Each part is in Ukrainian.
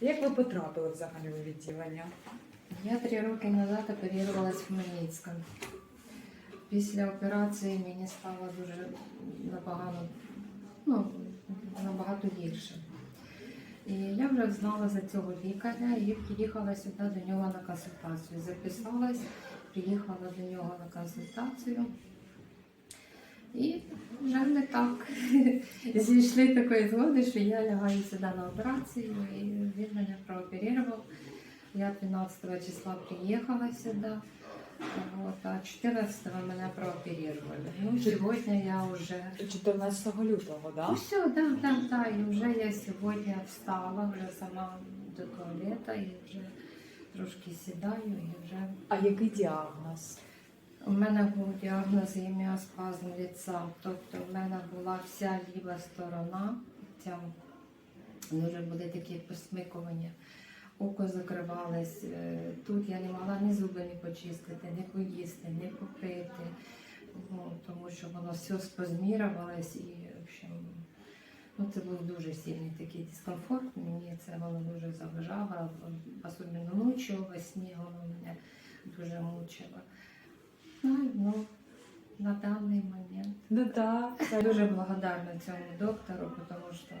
Як ви потрапили взагалі у відділення? Я три роки назад оперувалась в Хмельницькому. Після операції мені стало дуже набагато, ну, набагато гірше. І я вже знала за цього лікаря і приїхала сюди до нього на консультацію. Записалась, приїхала до нього на консультацію. І вже не так. Зійшли такої згоди, що я лягаю сюди на операцію, і він мене прооперував. Я 12 числа приехала сюда, вот, а 14 мене прооперировали. Ну, сегодня я уже... 14 лютого, Ну да? все, да, да, да, и уже я сегодня встала, вже сама до туалета, і вже трошки сідаю, і вже... А який діагноз? У мене був діагноз геміоспазм ліца, тобто в мене була вся ліва сторона, ця дуже буде такі посмикування. Око закривалось, е, тут я не могла ні зуби не почистити, ні поїсти, ні попити, ну, тому що воно все спозмірувалось і, в общем, ну, це був дуже сильний такий дискомфорт. Мені це воно дуже заважало, особливо ночі, во воно мене дуже мучило. Ну, на даний момент. Ну так. Я дуже благодарна цьому доктору, тому що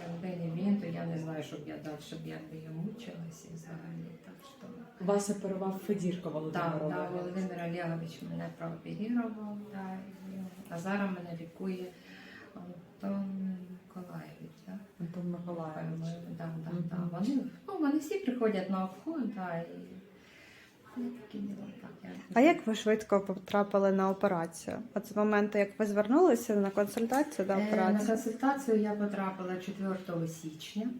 якби не він, то я не знаю, щоб я далі, щоб я би я мучилася і взагалі. Так що Вас оперував Федірко Володимир так, да, Володимир Олегович мене прооперував, да, і, а зараз мене лікує Антон Миколаєвич. Да? Антон Миколаївич. По-моєму, Да, да, да. Вони, ну, вони всі приходять на обход, да, і А як ви швидко потрапили на операцію? От з моменту, як ви звернулися на консультацію до Е, На консультацію я потрапила 4 січня,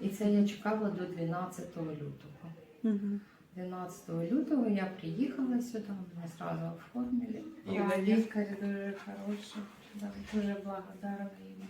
і це я чекала до 12 лютого. Угу. 12 лютого я приїхала сюди, мене одразу оформили. І лікар дуже хороший, дуже благодарна йому.